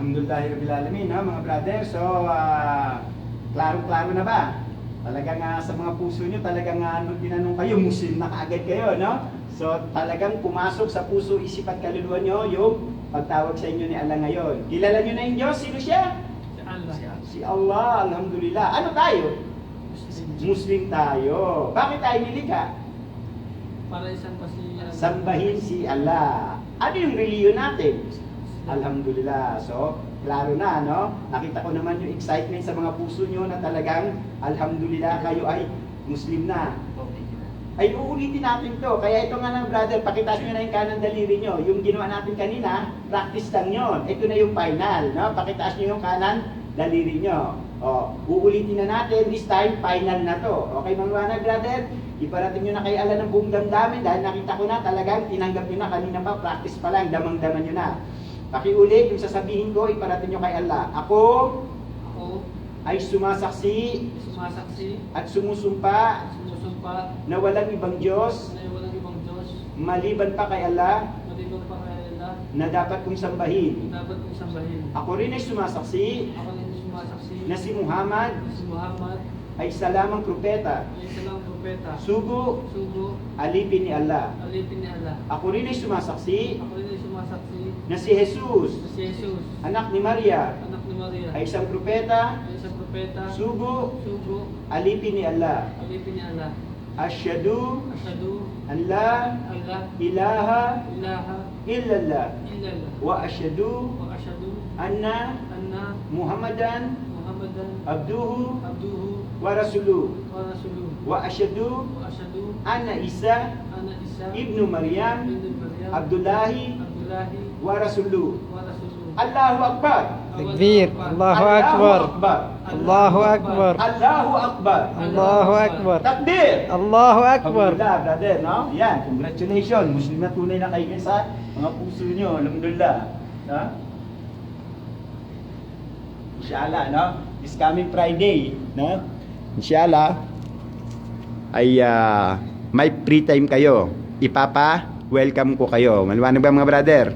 Alhamdulillah Rabbil Alamin, no, mga brother. So, ah, klaro-klaro na ba? Talagang ah, sa mga puso nyo, talagang uh, nung tinanong kayo, Muslim na kaagad kayo, no? So, talagang pumasok sa puso, isip at kaluluwa nyo yung pagtawag sa inyo ni Allah ngayon. Kilala nyo na yung Diyos? Sino siya? Si Allah. Si Allah, Alhamdulillah. Ano tayo? Muslim tayo. Bakit tayo nilikha? Para isang kasi Sambahin si Allah. Ano yung reliyon natin? Alhamdulillah. So, klaro na, no? Nakita ko naman yung excitement sa mga puso nyo na talagang, Alhamdulillah, kayo ay Muslim na. Ay, uulitin natin to. Kaya ito nga ng brother, pakitas nyo na yung kanang daliri nyo. Yung ginawa natin kanina, practice lang yon. Ito na yung final, no? Pakitaas nyo yung kanan daliri nyo. O, uulitin na natin, this time, final na to. Okay, mga liwanag, brother? Iparating nyo na kay Allah ng buong damdamin dahil nakita ko na talagang tinanggap nyo na kanina pa, practice pa lang, damang-daman nyo na. Pakiulit, yung sasabihin ko, iparating nyo kay Allah. Ako Ako, ay sumasaksi sumasaksi, at sumusumpa sumusumpa, na walang ibang Diyos na walang ibang Diyos, maliban pa kay Allah maliban pa kay Allah, na dapat kong sambahin. dapat kong sambahin. Ako rin ay sumasaksi Ako rin sumasaksi na si Muhammad na si Muhammad ay isa lamang propeta, ay isa lang propeta, sugo, sugo, alipin ni Allah. alipin ni Allah. Ako rin ay sumasaksi Ako rin ay sumasaksi na si Jesus, na si Jesus, anak ni Maria, anak ni Maria, ay isang propeta, ay isang propeta, sugo, sugo, alipin ni Allah. alipin ni Allah. Asyadu. Asyadu. An la Allah ilaha. Ilaha. Illallah. Illallah. Wa asyadu. Wa asyadu. Anna. Anna. Muhammadan. Muhammadan. Abduhu. Abduhu. Wa rasuluh wa rasuluh wa asyadu. Wa asyadu. Anna Isa. Anna Isa. Ibnu Maryam. Ibn Maryam. Abdullahi. Abdullahi wa rasuluh. wa rasuluh Allahu Akbar. Takbir. Allahu Akbar. Allahu Akbar. Allahu Akbar. Allahu Akbar. Takbir. Allahu Akbar. Alhamdulillah, brother, no? Yan, congratulations. Muslim na tunay na kayo sa mga puso nyo. Alhamdulillah. Ha? Inshallah, no? This coming Friday, no? Inshallah, ay ah, may free time kayo. Ipapa, welcome ko kayo. Maliwanag ba mga brother?